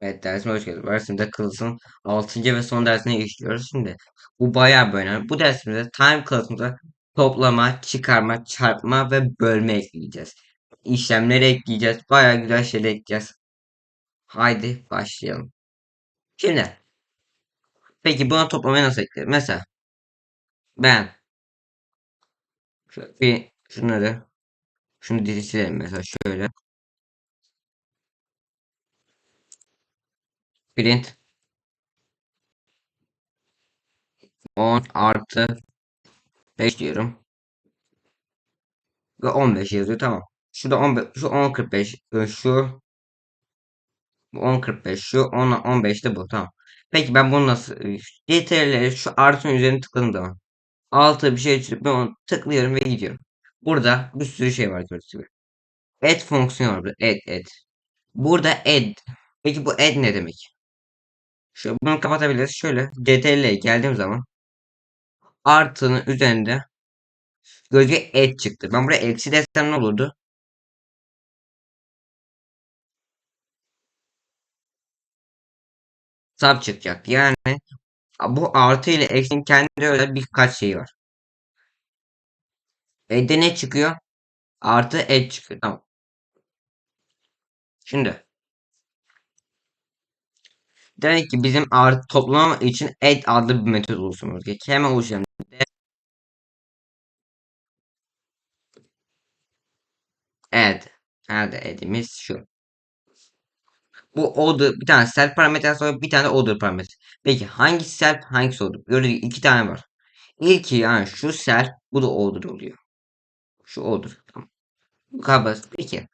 Evet dersime hoş geldiniz. Dersimde Class'ın 6. ve son dersine işliyoruz şimdi. Bu bayağı bir önemli. Bu dersimizde time class'ımıza toplama, çıkarma, çarpma ve bölme ekleyeceğiz. İşlemleri ekleyeceğiz. Bayağı güzel şeyler ekleyeceğiz. Haydi başlayalım. Şimdi peki buna toplamayı nasıl eklerim? Mesela ben şöyle bir şunları şunu dizisilelim mesela şöyle. Print 10 artı 5 diyorum. Ve 15 yazıyor tamam. Şurada 15, şu 10.45 şu Bu 10.45 şu 10 15 de bu tamam. Peki ben bunu nasıl CTRL'leri şu artın üzerine tıkladığım zaman altı bir şey çıkıp ben onu tıklıyorum ve gidiyorum. Burada bir sürü şey var gördüğünüz gibi. Add fonksiyonu var burada. Add add. Burada add. Peki bu add ne demek? Şöyle bunu kapatabiliriz. Şöyle CTRL'ye geldiğim zaman artının üzerinde gözüke add çıktı. Ben buraya eksi desem ne olurdu? Sub çıkacak. Yani bu artı ile eksinin kendi öyle birkaç şeyi var. Add'de ne çıkıyor? Artı add çıkıyor. Tamam. Şimdi demek ki bizim artı toplama için add adlı bir metot oluşturmamız gerekiyor. Hemen oluşturalım. Add. Nerede add'imiz şu. Bu order bir tane self parametre sonra bir tane de order parametre. Peki hangisi self hangisi order? Gördüğünüz gibi iki tane var. İlki yani şu self bu da order oluyor. Şu order. Tamam. Bu kadar basit. Peki.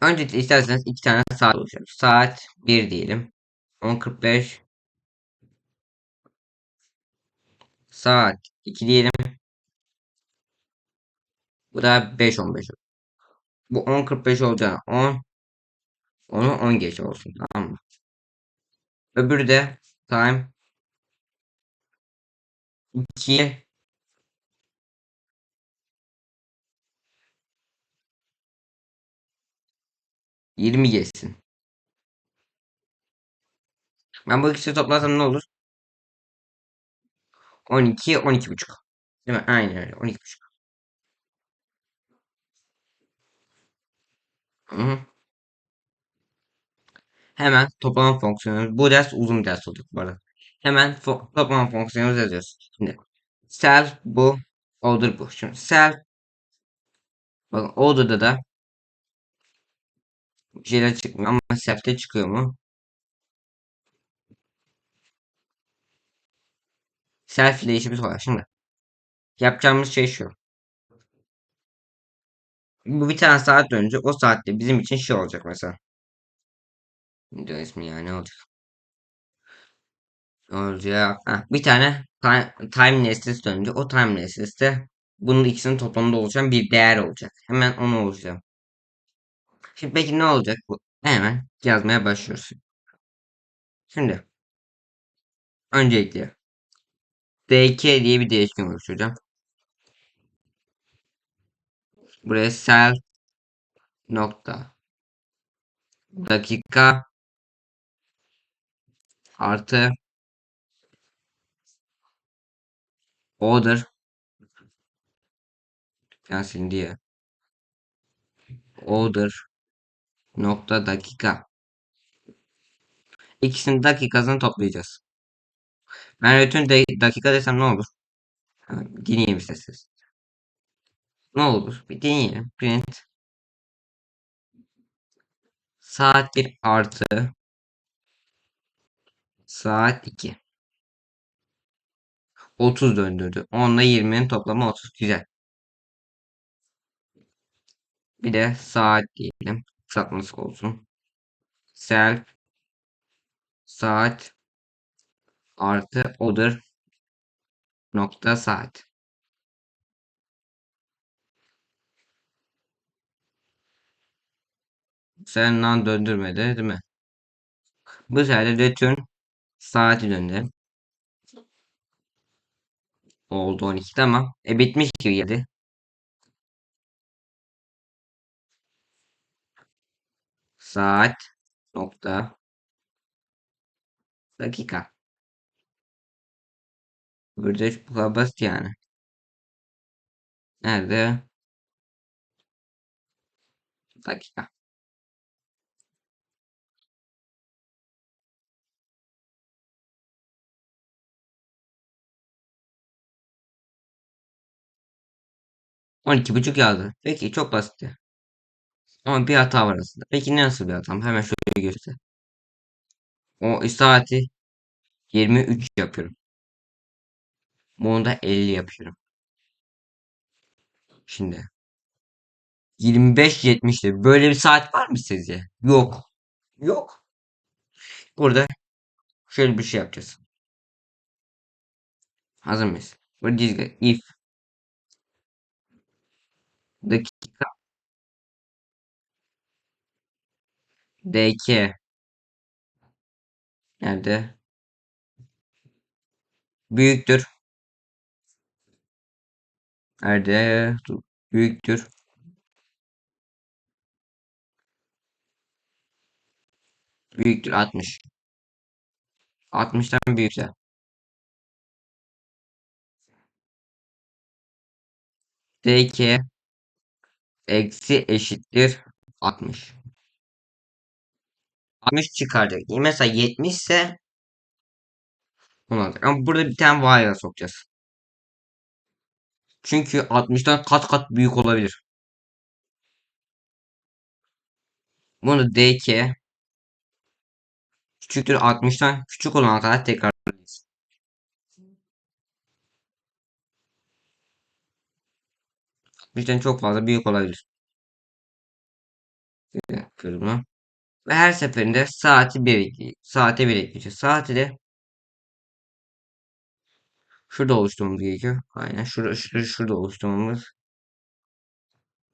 Öncelikle isterseniz iki tane saat oluşturalım. Saat 1 diyelim. 10.45 Saat 2 diyelim. Bu da 5.15 Bu 10.45 olacağına 10 onu 10 geç olsun tamam mı? Öbürü de time 2 20 geçsin. Ben bu ikisini toplarsam ne olur? 12 12 buçuk. Değil mi? Aynen öyle 12 buçuk. Hemen toplama fonksiyonu. Bu ders uzun ders olacak bu arada. Hemen fo toplama fonksiyonumuzu yazıyoruz. Şimdi self bu order bu. Şimdi self bakın order'da da şeyler çıkmıyor ama self'te çıkıyor mu? Self ile işimiz var. Şimdi yapacağımız şey şu. Bu bir tane saat önce o saatte bizim için şey olacak mesela. Video ismi ya ne olacak? Olacak? Heh, bir tane time, nesnesi dönünce o time nesnesi bunun ikisinin toplamında oluşan bir değer olacak. Hemen onu oluşturacağım. Şimdi peki ne olacak bu? Hemen yazmaya başlıyoruz. Şimdi öncelikle dk diye bir değişken oluşturacağım. Buraya self nokta dakika artı order yani diye order nokta dakika ikisinin dakikasını toplayacağız. Ben bütün de dakika desem ne olur? Dinleyelim isterseniz. Ne olur? Bir deneyelim. Print saat 1 artı saat 2. 30 döndürdü. 10 ile 20'nin toplamı 30. Güzel. Bir de saat diyelim. Kısaltması olsun. Self saat artı order nokta saat. Sen nan döndürmedi değil mi? Bu sefer de return saati döndü. Oldu 12 tamam. E bitmiş gibi geldi. Saat nokta dakika. Burada bu kadar basit yani. Nerede? Dakika. On iki buçuk yazdı. Peki çok basitti. Ama bir hata var aslında. Peki nasıl bir hata? Hemen şöyle göster. O saati 23 yapıyorum. Bunu da 50 yapıyorum. Şimdi 25.70'te böyle bir saat var mı sizce? Yok. Yok. Burada şöyle bir şey yapacağız. Hazır mıyız? Burada if dakika dk nerede? Büyüktür. Nerede? Dur. Büyüktür. Büyüktür 60. 60'tan büyükse. dk eksi eşittir 60. 60 çıkaracak. Mesela 70 ise onu alacak. Ama burada bir tane va'ya sokacağız. Çünkü 60'tan kat kat büyük olabilir. Bunu dk küçüktür 60'tan küçük olana kadar tekrarlayacağız. Bizden çok fazla büyük olabilir. Bunu. Ve her seferinde saati 1 saate 1 ekleyeceğiz. Saati de şurada oluşturmamız gerekiyor. Aynen şurada, şurada, şurada oluşturmamız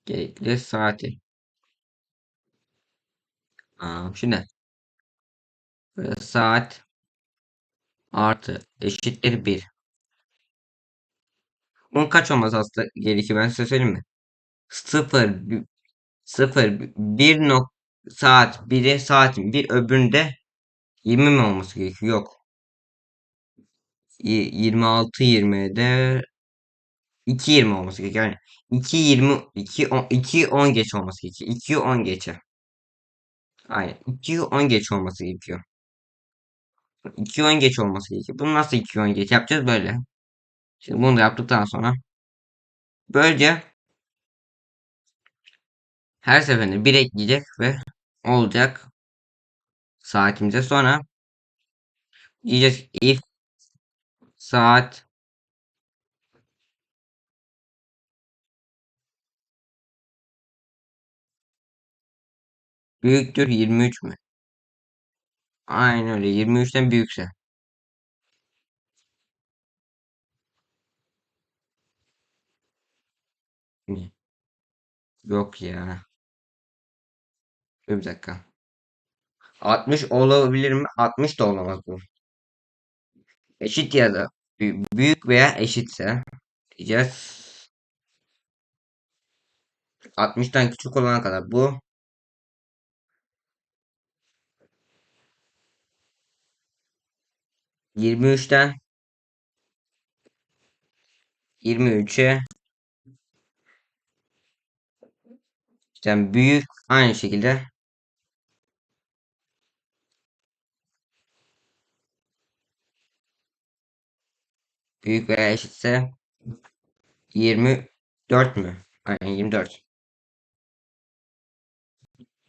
gerekli saati. Aa, şimdi böyle saat artı eşittir 1. Bunun kaç olması aslında gerekiyor ben size söyleyeyim mi? 0 0 1 nok saat 1'e saatin bir öbüründe 20 mi olması gerekiyor? Yok. 26 20'de 2.20 olması gerekiyor. Yani 2.20 2 10 2 10 geç olması gerekiyor. 2 10 geçe. Aynen. 2 10 geç olması gerekiyor. 2 10 geç olması gerekiyor. Bunu nasıl 2 10 geç yapacağız böyle. Şimdi bunu da yaptıktan sonra böylece her seferinde 1 ekleyecek ve olacak saatimize sonra diyeceğiz if saat büyüktür 23 mü? Aynen öyle 23'ten büyükse. Yok ya. Dur bir dakika. 60 olabilir mi? 60 da olamaz bu. Eşit ya da bü- büyük veya eşitse diyeceğiz. 60'tan küçük olana kadar bu 23'ten 23'e işte büyük aynı şekilde büyük veya eşitse 24 mü? Aynen 24.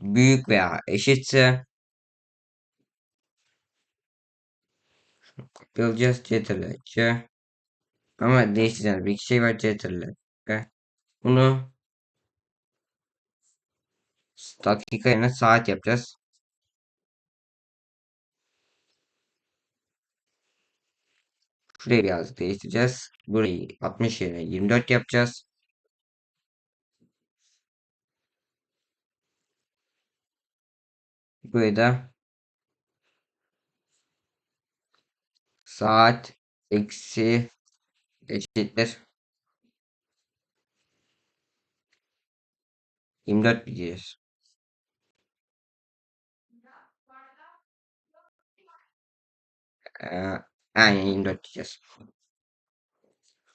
Büyük veya eşitse yapacağız ctrl C ama değiştireceğiz bir iki şey var ctrl Ve bunu dakika yerine saat yapacağız. Şurayı biraz değiştireceğiz. Burayı 60 yerine 24 yapacağız. Burayı da saat eksi eşittir 24 bileceğiz. Ee, aynen 24 diyeceğiz.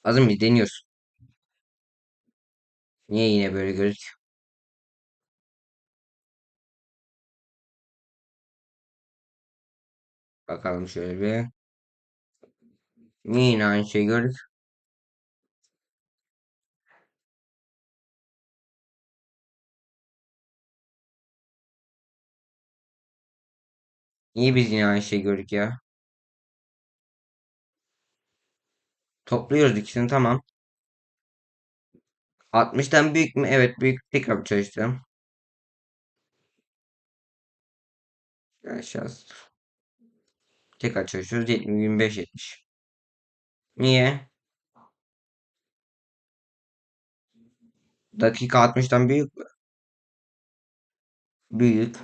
Hazır mıyız? Deniyoruz. Niye yine böyle gözüküyor? Bakalım şöyle bir. Niye yine aynı şey gördük? Niye biz yine aynı şey gördük ya? Topluyoruz ikisini tamam. 60'tan büyük mü? Evet büyük. Tekrar bir çalıştıralım. Aşağısı. Tekrar çalışıyoruz. 70, 25, 70. Niye? Dakika 60'tan büyük mü? Büyük.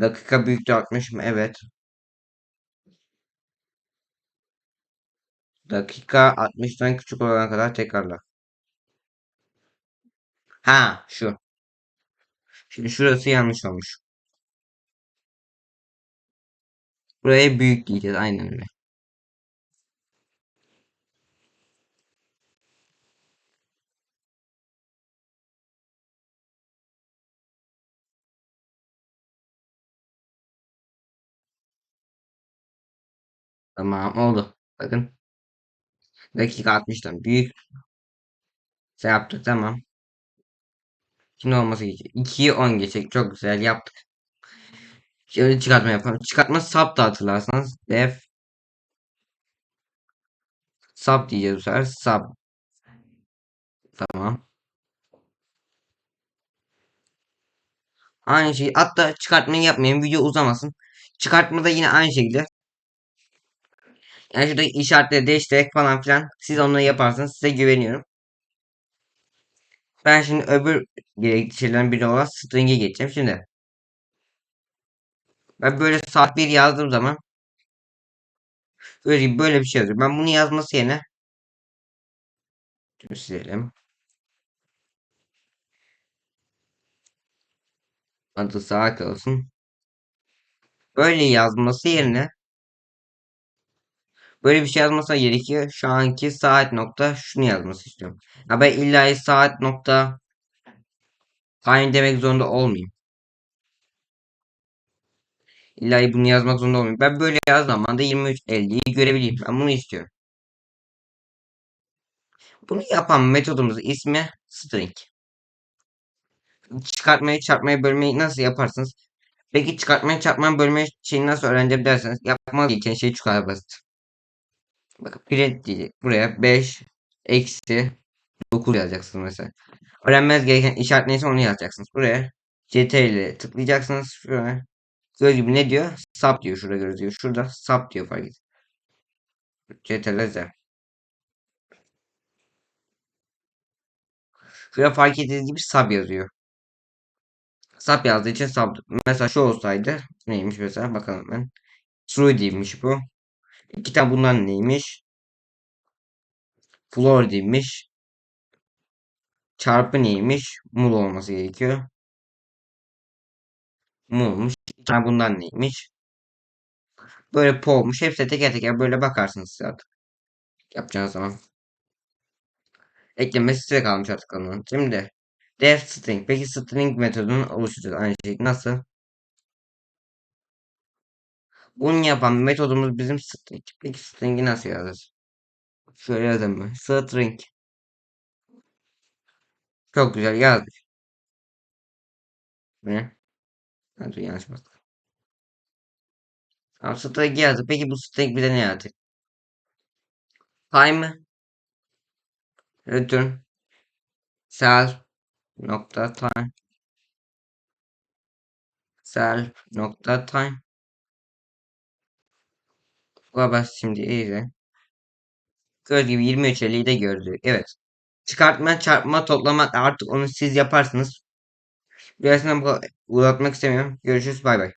Dakika büyüktü 60 mı? Evet. Dakika 60'tan küçük olana kadar tekrarla. Ha şu. Şimdi şurası yanlış olmuş. Buraya büyük diyeceğiz. Aynen öyle. Tamam oldu. Bakın. Dakika 60'tan büyük. Şey yaptık tamam. Şimdi olması gerekiyor. 2'yi 10 geçecek. Çok güzel yaptık. Şimdi çıkartma yapalım. Çıkartma sub da hatırlarsanız. Def sub diyeceğiz bu sefer. Sub. Tamam. Aynı şey. Hatta çıkartmayı yapmayın. Video uzamasın. Çıkartma da yine aynı şekilde. Yani şuradaki işaretleri değiştirerek falan filan. Siz onları yaparsınız. Size güveniyorum. Ben şimdi öbür gerekli şeylerden biri olan string'e geçeceğim. Şimdi ben böyle saat 1 yazdığım zaman böyle, böyle bir şey yazıyor. Ben bunu yazması yerine şunu silelim. Adı saat olsun. Böyle yazması yerine böyle bir şey yazmasa gerekiyor. Şu anki saat nokta şunu yazması istiyorum. Ya ben illa saat nokta time demek zorunda olmayayım. İlla bunu yazmak zorunda olmayayım. Ben böyle yazdığım zaman da 23.50'yi görebileyim. Ben bunu istiyorum. Bunu yapan metodumuzun ismi string. Çıkartmayı, çarpmayı, bölmeyi nasıl yaparsınız? Peki çıkartmayı, çarpmayı, bölmeyi şeyi nasıl öğreneceğim derseniz yapmak için şey çok basit. Bakın print diyecek. Buraya 5 eksi 9 yazacaksınız mesela. Öğrenmez gereken işaret neyse onu yazacaksınız. Buraya CTRL tıklayacaksınız. Şuraya. Göz gibi ne diyor? Sub diyor. Şurada gözüküyor. Şurada sub diyor fark et. CTRL Z. Şuraya fark ettiğiniz gibi sub yazıyor. Sub yazdığı için sub. Mesela şu olsaydı neymiş mesela bakalım ben. True değilmiş bu. İki tane bundan neymiş? Floor değilmiş. Çarpı neymiş? Mul olması gerekiyor. Mulmuş. İki tane bundan neymiş? Böyle po olmuş. Hepsi teker teker böyle bakarsınız siz artık. Yapacağınız zaman. Eklemesi size kalmış artık onun. Şimdi def string. Peki string metodunu oluşturacağız. Aynı şekilde nasıl? Bunu yapan metodumuz bizim string. Peki string'i nasıl yazacağız? Şöyle yazalım mı? String. Çok güzel yazdık. Ne? Hadi yanlış bastık. Tamam string yazdık. Peki bu string bize ne yazacak? Time return self nokta time self nokta time Bu kadar şimdi iyice. Gördüğü gibi 23.50'yi de gördük. Evet. Çıkartma, çarpma, toplama artık onu siz yaparsınız. Birazdan bu uzatmak istemiyorum. Görüşürüz. Bay bay.